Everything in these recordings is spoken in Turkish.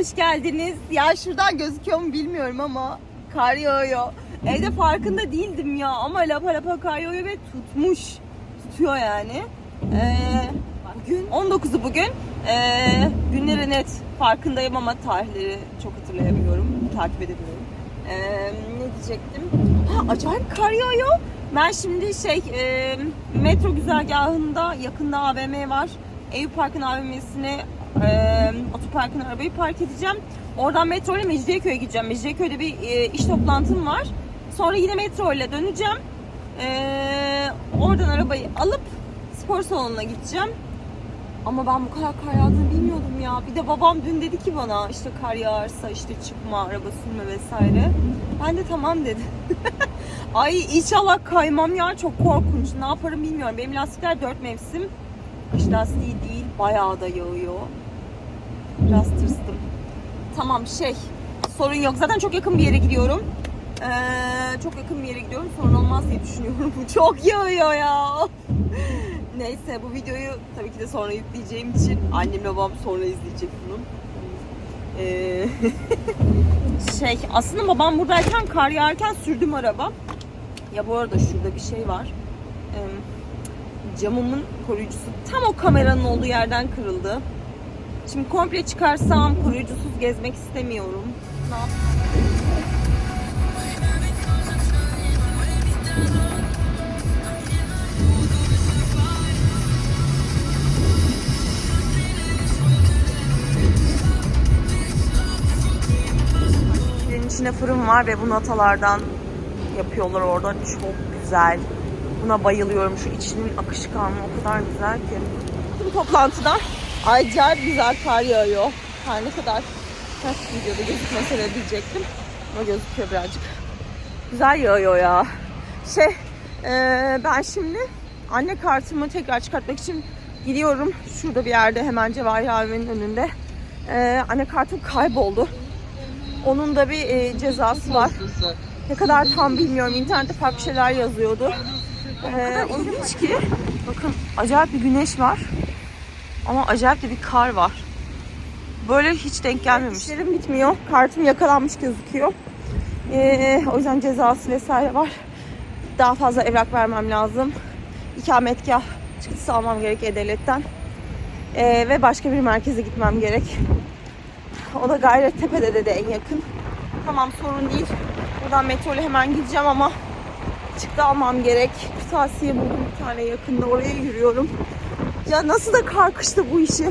hoş geldiniz. Ya şuradan gözüküyor mu bilmiyorum ama kar yağıyor. Evde farkında değildim ya ama lapa lapa kar yağıyor ve tutmuş. Tutuyor yani. Ee, bugün 19'u bugün. Ee, günleri net farkındayım ama tarihleri çok hatırlayamıyorum. Takip edemiyorum. Ee, ne diyecektim? Ha, acayip kar yağıyor. Ben şimdi şey e, metro güzergahında yakında AVM var. Eyüp Park'ın AVM'sine e, otoparkın arabayı park edeceğim. Oradan metro ile Mecidiyeköy'e gideceğim. Mecidiyeköy'de bir e, iş toplantım var. Sonra yine metro ile döneceğim. E, oradan arabayı alıp spor salonuna gideceğim. Ama ben bu kadar kar yağdığını bilmiyordum ya. Bir de babam dün dedi ki bana işte kar yağarsa işte çıkma, araba sürme vesaire. Ben de tamam dedim. Ay inşallah kaymam ya çok korkunç. Ne yaparım bilmiyorum. Benim lastikler dört mevsim. Kış lastiği değil. Bayağı da yağıyor. Biraz tırstım. Tamam şey sorun yok. Zaten çok yakın bir yere gidiyorum. Ee, çok yakın bir yere gidiyorum. Sorun olmaz diye düşünüyorum. çok yağıyor ya. Neyse bu videoyu tabii ki de sonra yükleyeceğim için annemle babam sonra izleyecek bunu. Ee, şey aslında babam buradayken kar yağarken sürdüm araba. Ya bu arada şurada bir şey var. Ee, camımın koruyucusu tam o kameranın olduğu yerden kırıldı. Şimdi komple çıkarsam koruyucusuz gezmek istemiyorum. Ne içinde fırın var ve bu natalardan yapıyorlar orada. Çok güzel. Buna bayılıyorum. Şu içinin akışkanlığı o kadar güzel ki. Bu toplantıda acayip güzel kar yağıyor. Her ne kadar ters videoda gözükmese de diyecektim. Ama gözüküyor birazcık. Güzel yağıyor ya. Şey, eee, ben şimdi anne kartımı tekrar çıkartmak için gidiyorum. Şurada bir yerde hemen Cevahir abimin önünde. Eee, anne kartım kayboldu. Onun da bir e, cezası var. Ne kadar tam bilmiyorum. İnternette farklı şeyler yazıyordu. Ee, o ilginç ki bakın acayip bir güneş var. Ama acayip de bir kar var. Böyle hiç denk gelmemiş. İşlerim bitmiyor. Kartım yakalanmış gözüküyor. Ee, o yüzden cezası vesaire var. Daha fazla evrak vermem lazım. İkametgah çıktısı almam gerek E-Devlet'ten. Ee, ve başka bir merkeze gitmem gerek. O da Gayrettepe'de de, de en yakın. Tamam sorun değil. Buradan metro ile hemen gideceğim ama çıktı almam gerek. Kırtasiye buldum bir tane yakında. Oraya yürüyorum. Ya nasıl da karkıştı bu işi.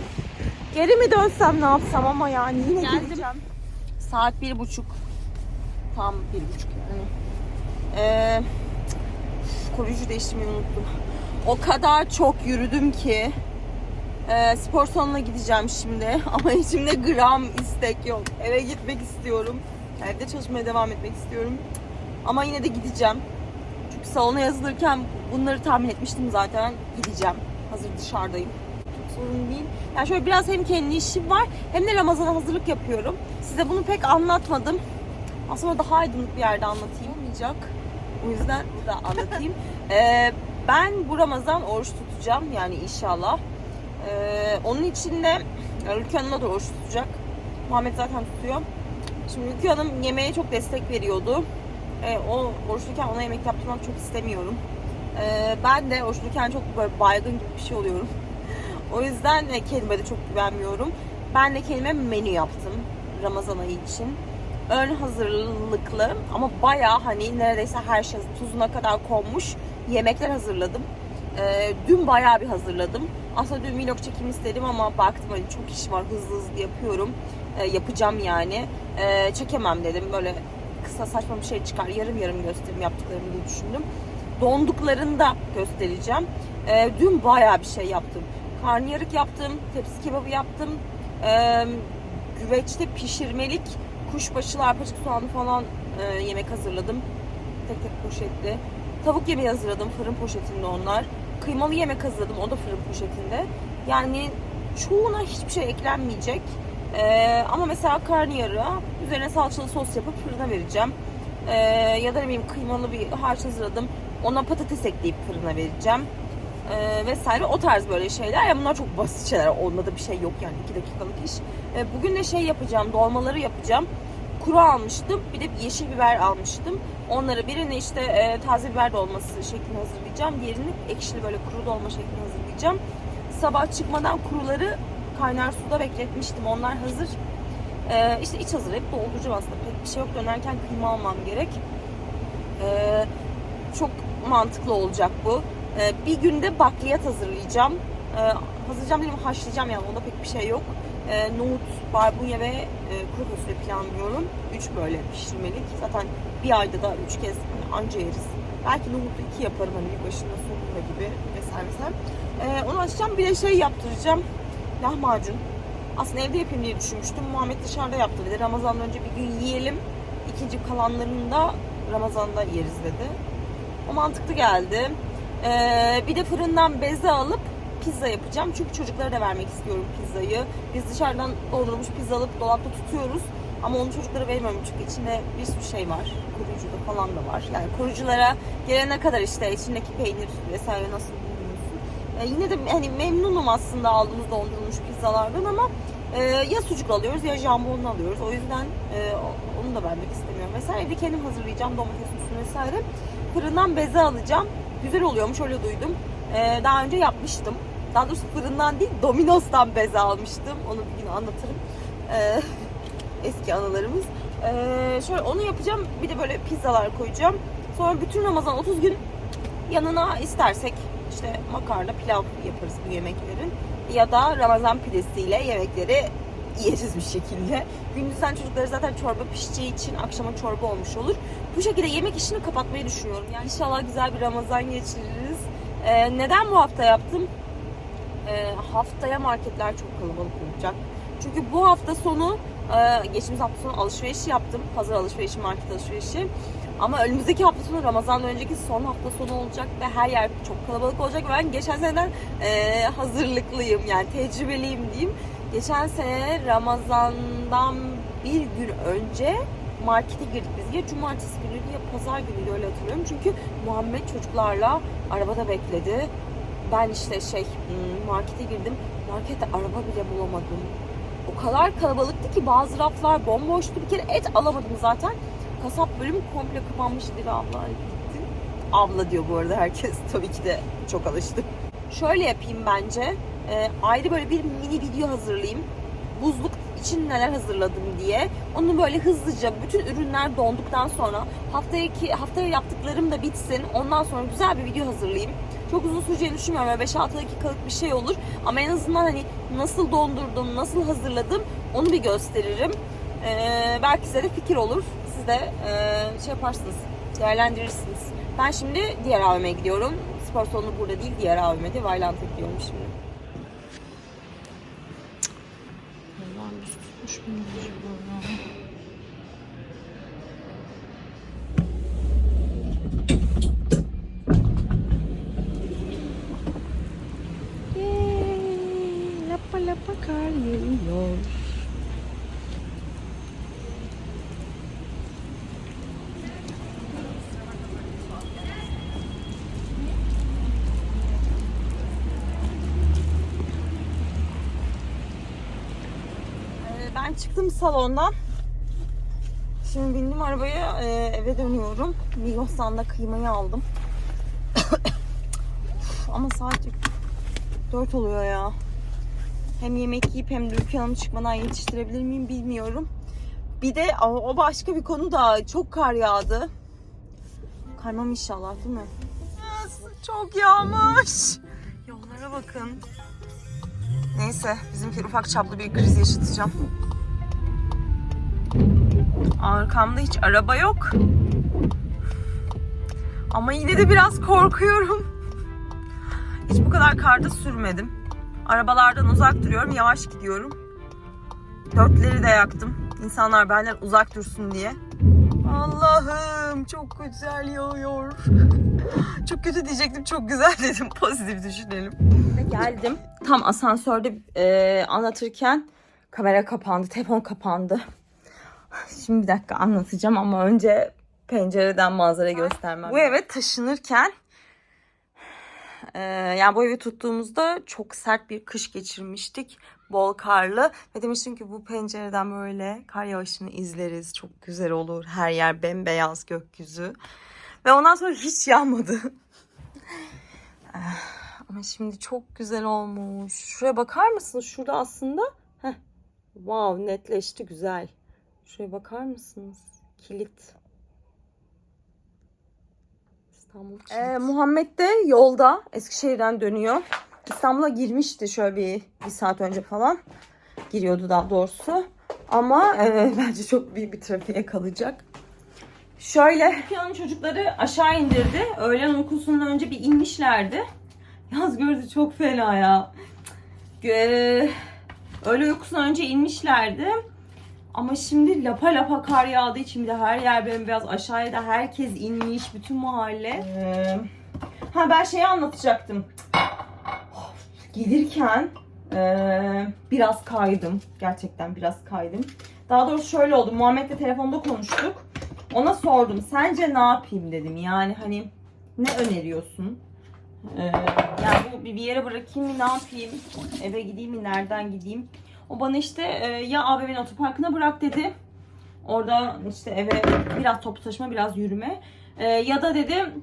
Geri mi dönsem ne yapsam ama yani yine gideceğim. Saat bir buçuk. Tam bir buçuk yani. Ee, koruyucu değiştirmeyi unuttum. O kadar çok yürüdüm ki. Ee, spor salonuna gideceğim şimdi ama içimde gram istek yok. Eve gitmek istiyorum. Evde çalışmaya devam etmek istiyorum. Ama yine de gideceğim. Çünkü salona yazılırken bunları tahmin etmiştim zaten. Gideceğim. Hazır dışarıdayım. Çok sorun değil. Yani şöyle biraz hem kendi işim var hem de Ramazan'a hazırlık yapıyorum. Size bunu pek anlatmadım. Aslında daha aydınlık bir yerde anlatayım. Olmayacak. O yüzden burada anlatayım. Ee, ben bu Ramazan oruç tutacağım yani inşallah. Ee, onun için de Ülke Hanım'la da oruç tutacak. Muhammed zaten tutuyor. Şimdi Ülke Hanım yemeğe çok destek veriyordu. Ee, o oruçluyken ona yemek yaptırmak çok istemiyorum. Ee, ben de oruçluyken çok böyle baygın gibi bir şey oluyorum. o yüzden e, kendime de çok güvenmiyorum. Ben de kendime menü yaptım Ramazan ayı için. Ön hazırlıklı ama bayağı hani neredeyse her şey tuzuna kadar konmuş yemekler hazırladım. Ee, dün bayağı bir hazırladım. Aslında dün vlog çekim istedim ama baktım hani çok iş var hızlı hızlı yapıyorum. Ee, yapacağım yani. Ee, çekemem dedim böyle kısa saçma bir şey çıkar. Yarım yarım gösterim yaptıklarımı diye düşündüm. Donduklarını da göstereceğim. Ee, dün bayağı bir şey yaptım. Karnıyarık yaptım, tepsi kebabı yaptım. Ee, güveçte pişirmelik kuşbaşılı, arpacık soğanlı falan e, yemek hazırladım. Tek tek poşetli. Tavuk yemeği hazırladım fırın poşetinde onlar. Kıymalı yemek hazırladım o da fırın poşetinde. Yani çoğuna hiçbir şey eklenmeyecek. Ee, ama mesela karnıyarığa üzerine salçalı sos yapıp fırına vereceğim. Ee, ya da ne bileyim kıymalı bir harç hazırladım. Ona patates ekleyip fırına vereceğim. e, vesaire o tarz böyle şeyler. Ya bunlar çok basit şeyler. Onda da bir şey yok yani 2 dakikalık iş. E, bugün de şey yapacağım, dolmaları yapacağım. Kuru almıştım. Bir de yeşil biber almıştım. Onları birini işte e, taze biber dolması şeklinde hazırlayacağım. Diğerini ekşili böyle kuru dolma şeklinde hazırlayacağım. Sabah çıkmadan kuruları kaynar suda bekletmiştim. Onlar hazır. E, işte iç hazırlayıp dolduracağım aslında. Pek bir şey yok. Dönerken kıyma almam gerek. E, çok mantıklı olacak bu. E, bir günde bakliyat hazırlayacağım. E, hazırlayacağım dedim haşlayacağım yani. Onda pek bir şey yok. E, nohut, barbunya ve e, kuru fasulye planlıyorum. Üç böyle pişirmelik. Zaten bir ayda da üç kez hani anca yeriz. Belki nohutu iki yaparım hani bir başında sonunda gibi vesaire vesaire. E, onu açacağım. Bir de şey yaptıracağım. Lahmacun. Aslında evde yapayım diye düşünmüştüm. Muhammed dışarıda yaptı dedi. Ramazan'dan önce bir gün yiyelim. İkinci kalanlarını da Ramazan'da yeriz dedi. O mantıklı geldi. Ee, bir de fırından beze alıp pizza yapacağım. Çünkü çocuklara da vermek istiyorum pizzayı. Biz dışarıdan doldurulmuş pizza alıp dolapta tutuyoruz. Ama onu çocuklara vermiyorum çünkü içinde bir sürü şey var. Koruyucu da falan da var. Yani koruyuculara gelene kadar işte içindeki peynir vesaire nasıl bilmiyorsun. Ee, yine de hani memnunum aslında aldığımız dondurulmuş pizzalardan ama e, ya sucuk alıyoruz ya jambonlu alıyoruz. O yüzden e, onu da vermek istemiyorum. Vesaire evde kendim hazırlayacağım domates sosunu vesaire. Fırından beze alacağım. Güzel oluyormuş öyle duydum. Ee, daha önce yapmıştım. Daha doğrusu fırından değil Domino's'tan beze almıştım. Onu bir gün anlatırım. Ee, eski anılarımız. Ee, şöyle onu yapacağım. Bir de böyle pizzalar koyacağım. Sonra bütün Ramazan 30 gün yanına istersek işte makarna, pilav yaparız bu yemeklerin. Ya da Ramazan pidesiyle yemekleri yeriz bir şekilde. Gündüzden çocukları zaten çorba pişeceği için akşama çorba olmuş olur. Bu şekilde yemek işini kapatmayı düşünüyorum. Yani inşallah güzel bir Ramazan geçiririz. Ee, neden bu hafta yaptım? Ee, haftaya marketler çok kalabalık olacak. Çünkü bu hafta sonu, e, geçtiğimiz hafta sonu alışveriş yaptım. Pazar alışverişi, market alışverişi. Ama önümüzdeki hafta sonu Ramazan'dan önceki son hafta sonu olacak ve her yer çok kalabalık olacak. Ben geçen seneden e, hazırlıklıyım yani tecrübeliyim diyeyim. Geçen sene Ramazan'dan bir gün önce markete girdik biz. Ya cumartesi günüydü ya pazar günüydü öyle hatırlıyorum. Çünkü Muhammed çocuklarla arabada bekledi. Ben işte şey hmm, markete girdim. Markette araba bile bulamadım. O kadar kalabalıktı ki bazı raflar bomboştu. Bir kere et alamadım zaten. Kasap bölümü komple kapanmıştı. Bir abla gitti. Abla diyor bu arada herkes. Tabii ki de çok alıştım. Şöyle yapayım bence. Ee, ayrı böyle bir mini video hazırlayayım. Buzluk için neler hazırladım diye. Onu böyle hızlıca bütün ürünler donduktan sonra haftaya haftaya yaptıklarım da bitsin. Ondan sonra güzel bir video hazırlayayım. Çok uzun süreceğini düşünmüyorum. Böyle 5-6 dakikalık bir şey olur. Ama en azından hani nasıl dondurdum, nasıl hazırladım onu bir gösteririm. Ee, belki size de fikir olur. De e, şey yaparsınız, değerlendirirsiniz. Ben şimdi diğer AVM'ye gidiyorum. Spor salonu burada değil, diğer AVM'de Vailant'a gidiyorum şimdi. Allah'ım biz tutmuş muyuz acaba! Lapa lapa kar yağıyor. Ee, Ben çıktım salondan. Şimdi bindim arabaya e, eve dönüyorum. Migros'tan da kıymayı aldım. Ama saat 4 oluyor ya. Hem yemek yiyip hem de dükkanım çıkmadan yetiştirebilir miyim bilmiyorum. Bir de o başka bir konu da çok kar yağdı. Kaymam inşallah değil mi? Çok yağmış. Yollara bakın. Neyse bizimki ufak çaplı bir kriz yaşatacağım. Arkamda hiç araba yok. Ama yine de biraz korkuyorum. Hiç bu kadar karda sürmedim. Arabalardan uzak duruyorum, yavaş gidiyorum. Dörtleri de yaktım. İnsanlar benden uzak dursun diye. Allah'ım çok güzel yağıyor. çok kötü diyecektim, çok güzel dedim. Pozitif düşünelim. Geldim. Tam asansörde e, anlatırken kamera kapandı, telefon kapandı. Şimdi bir dakika anlatacağım ama önce pencereden manzara göstermem. Bu eve taşınırken Ee, yani bu evi tuttuğumuzda çok sert bir kış geçirmiştik. Bol karlı. Ve demiştim ki bu pencereden böyle kar yağışını izleriz. Çok güzel olur. Her yer bembeyaz gökyüzü. Ve ondan sonra hiç yağmadı. Ama şimdi çok güzel olmuş. Şuraya bakar mısınız? Şurada aslında heh, wow netleşti güzel. Şuraya bakar mısınız? Kilit. İstanbul kilit. Ee, Muhammed de yolda Eskişehir'den dönüyor. İstanbul'a girmişti şöyle bir, bir saat önce falan. Giriyordu daha doğrusu. Ama e, bence çok büyük bir trafiğe kalacak. Şöyle yanım çocukları aşağı indirdi. Öğlen uykusundan önce bir inmişlerdi. Yaz gördü çok fena ya. Ee, öğle uykusundan önce inmişlerdi. Ama şimdi lapa lapa kar yağdığı için bir de her yer bembeyaz. Aşağıya da herkes inmiş. Bütün mahalle. Ee, ha ben şeyi anlatacaktım. Of, Gelirken ee, biraz kaydım. Gerçekten biraz kaydım. Daha doğrusu şöyle oldu. Muhammed'le telefonda konuştuk. Ona sordum. Sence ne yapayım dedim. Yani hani ne öneriyorsun? Ee, yani bu bir bir yere bırakayım mı ne yapayım? Eve gideyim mi? Nereden gideyim? O bana işte e, ya AVM'nin otoparkına bırak dedi. Orada işte eve biraz toplu taşıma biraz yürüme. E, ya da dedi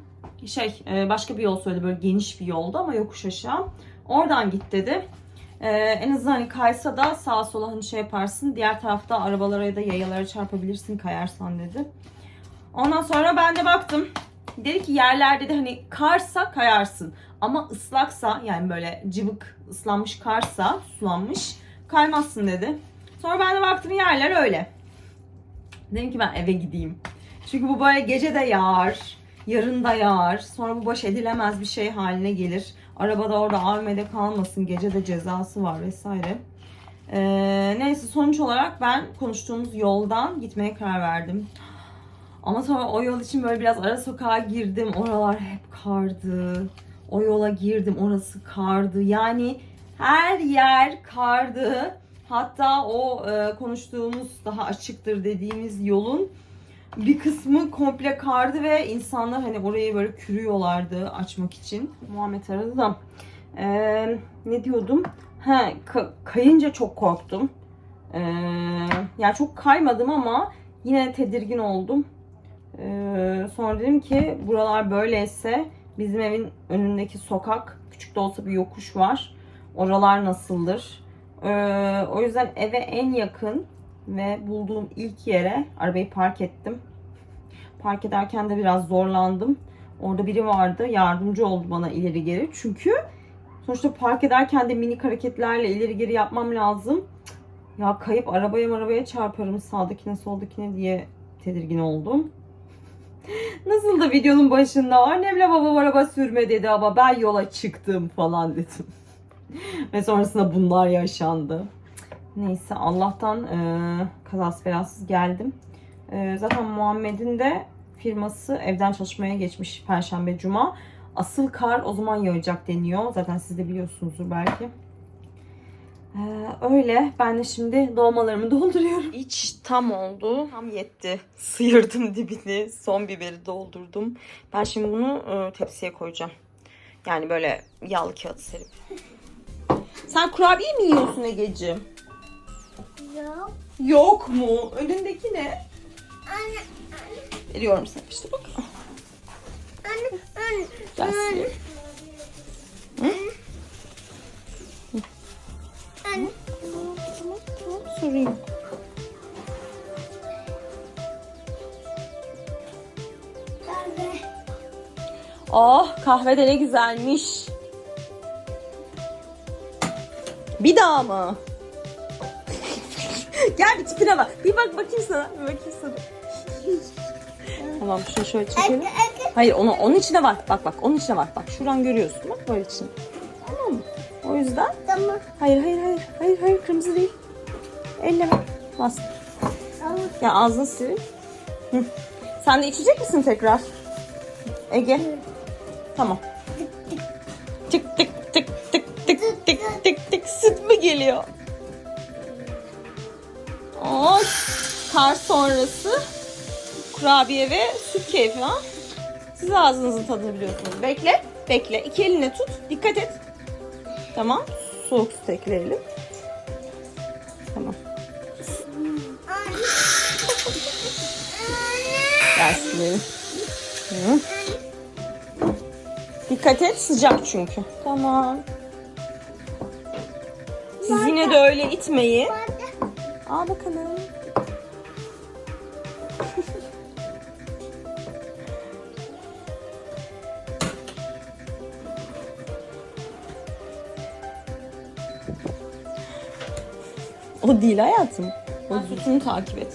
şey e, başka bir yol söyledi böyle geniş bir yolda ama yokuş aşağı. Oradan git dedi. E, en azından hani kaysa da sağa sola hani şey yaparsın. Diğer tarafta arabalara ya da yayalara çarpabilirsin kayarsan dedi. Ondan sonra ben de baktım. Dedi ki yerlerde de hani karsa kayarsın. Ama ıslaksa yani böyle cıvık ıslanmış karsa sulanmış kaymazsın dedi. Sonra ben de baktım yerler öyle. Dedim ki ben eve gideyim. Çünkü bu böyle gece de yağar, yarın da yağar. Sonra bu baş edilemez bir şey haline gelir. Arabada orada AVM'de kalmasın. Gece de cezası var vesaire. Ee, neyse sonuç olarak ben konuştuğumuz yoldan gitmeye karar verdim. Ama sonra o yol için böyle biraz ara sokağa girdim. Oralar hep kardı. O yola girdim. Orası kardı. Yani her yer kardı. Hatta o e, konuştuğumuz daha açıktır dediğimiz yolun bir kısmı komple kardı ve insanlar hani orayı böyle kürüyorlardı açmak için. Muhammed aradı da. E, ne diyordum? He, ka- kayınca çok korktum. E, yani çok kaymadım ama yine tedirgin oldum. Ee, sonra dedim ki buralar böyleyse bizim evin önündeki sokak küçük de olsa bir yokuş var. Oralar nasıldır? Ee, o yüzden eve en yakın ve bulduğum ilk yere arabayı park ettim. Park ederken de biraz zorlandım. Orada biri vardı yardımcı oldu bana ileri geri. Çünkü sonuçta park ederken de minik hareketlerle ileri geri yapmam lazım. Ya kayıp arabaya arabaya çarparım sağdakine soldakine diye tedirgin oldum. Nasıl da videonun başında annemle babam araba sürme dedi ama ben yola çıktım falan dedim. Ve sonrasında bunlar yaşandı. Neyse Allah'tan e, kazası belasız geldim. E, zaten Muhammed'in de firması evden çalışmaya geçmiş Perşembe Cuma. Asıl kar o zaman yağacak deniyor. Zaten siz de biliyorsunuzdur belki. Ee, öyle. Ben de şimdi dolmalarımı dolduruyorum. İç tam oldu. Tam yetti. Sıyırdım dibini. Son biberi doldurdum. Ben şimdi bunu e, tepsiye koyacağım. Yani böyle yağlı kağıt serip. Sen kurabiye mi yiyorsun Egeciğim? Yok. Yok mu? Önündeki ne? Anne, Veriyorum sana işte bak. anne, anne. Gel sileyim. Anne. Tamam, tamam, tamam. Sorayım. Anne. Oh kahve de ne güzelmiş. Bir daha mı? Gel bir tipine bak. Bir bak bakayım sana. Bir bakayım sana. tamam şunu şöyle çekelim. Hayır onu, onun içine var. Bak bak onun içine var. Bak şuradan görüyorsun. Bak böyle içine. Tamam mı? O yüzden. Tamam. Hayır hayır hayır. Hayır hayır kırmızı değil. Elleme. Bas. Tamam. Ya ağzını sil. Hı. Sen de içecek misin tekrar? Ege. Tamam. Geliyor? Oo, kar sonrası kurabiye ve süt keyfi ha. Siz ağzınızın tadını biliyorsunuz. Bekle. Bekle. İki eline tut. Dikkat et. Tamam. Soğuk süt ekleyelim. Tamam. Hı. Dikkat et sıcak çünkü. Tamam. Siz yine de öyle itmeyin. Al bakalım. o değil hayatım. O sütünü takip et.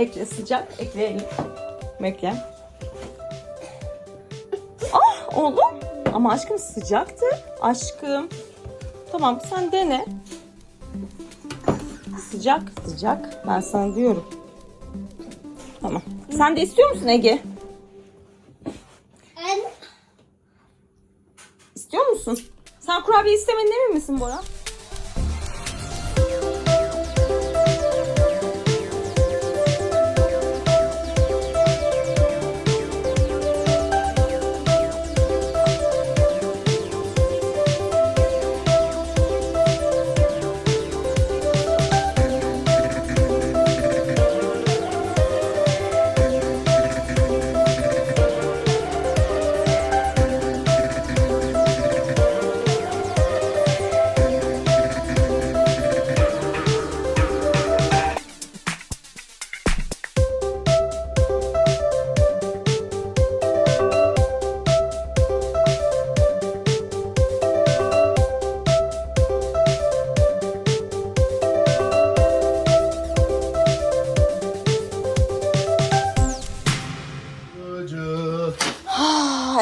Bekle sıcak ekleyelim. Bekle. Ah oldu. Ama aşkım sıcaktı. Aşkım. Tamam sen dene. Sıcak sıcak. Ben sana diyorum. Tamam. Sen de istiyor musun Ege? İstiyor musun? Sen kurabiye istemedin emin misin Bora?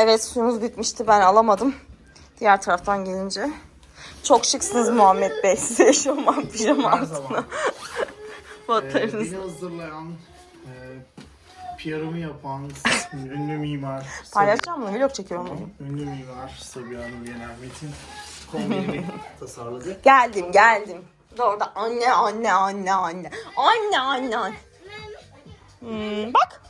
Evet suyumuz bitmişti ben alamadım. Diğer taraftan gelince. Çok şıksınız Muhammed Bey. Size eşofman pijama Her altına zaman. Ee, beni hazırlayan, e, PR'ımı yapan ünlü mimar. Paylaşacağım mı? Vlog çekiyorum onu. Ünlü mimar Sabiha Nur Yener Metin kombinimi tasarladı. Geldim geldim. Orada anne anne anne anne. Anne anne anne. Hmm, bak.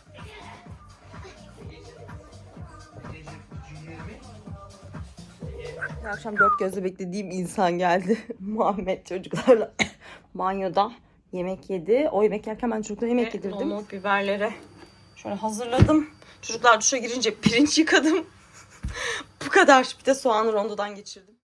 Akşam dört gözle beklediğim insan geldi. Muhammed çocuklarla banyoda yemek yedi. O yemek yerken ben çocuklara yemek yedirdim. Nohut biberleri şöyle hazırladım. Çocuklar duşa girince pirinç yıkadım. Bu kadar. Bir de soğanı rondodan geçirdim.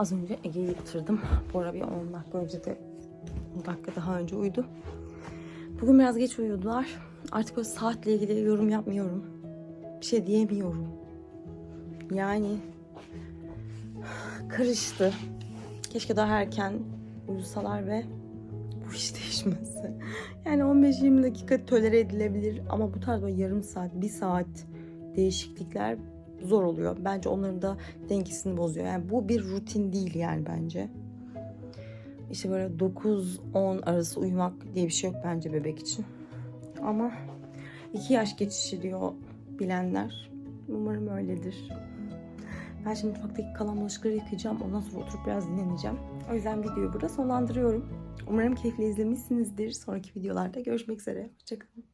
Az önce Ege'yi yatırdım. Bora bir 10 dakika önce de 10 dakika daha önce uyudu. Bugün biraz geç uyudular. Artık böyle saatle ilgili yorum yapmıyorum. Bir şey diyemiyorum. Yani karıştı. Keşke daha erken uyusalar ve bu iş değişmesi. Yani 15-20 dakika tolere edilebilir ama bu tarz böyle yarım saat, bir saat değişiklikler zor oluyor. Bence onların da dengesini bozuyor. Yani bu bir rutin değil yani bence. İşte böyle 9-10 arası uyumak diye bir şey yok bence bebek için. Ama 2 yaş geçişi bilenler. Umarım öyledir. Ben şimdi mutfaktaki kalan bulaşıkları yıkayacağım. Ondan sonra oturup biraz dinleneceğim. O yüzden videoyu burada sonlandırıyorum. Umarım keyifle izlemişsinizdir. Sonraki videolarda görüşmek üzere. Hoşçakalın.